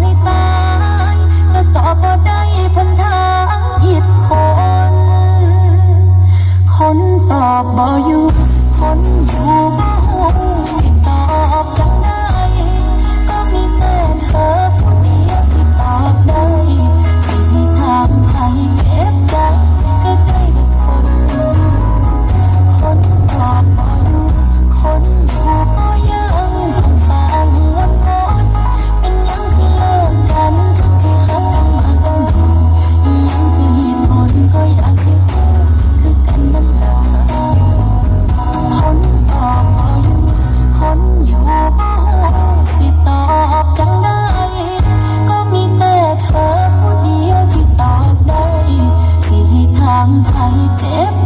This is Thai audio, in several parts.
ให้ตายก็ตอบบ่ได้พันทางผิดคน คนตอบบ่อยู่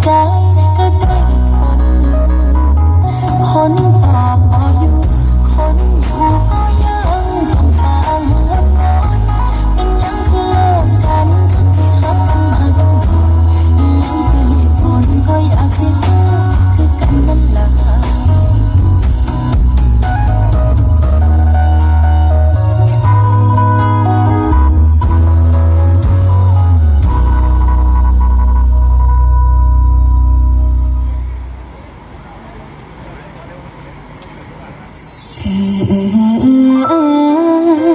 down Mm-hmm. mm-hmm, mm-hmm.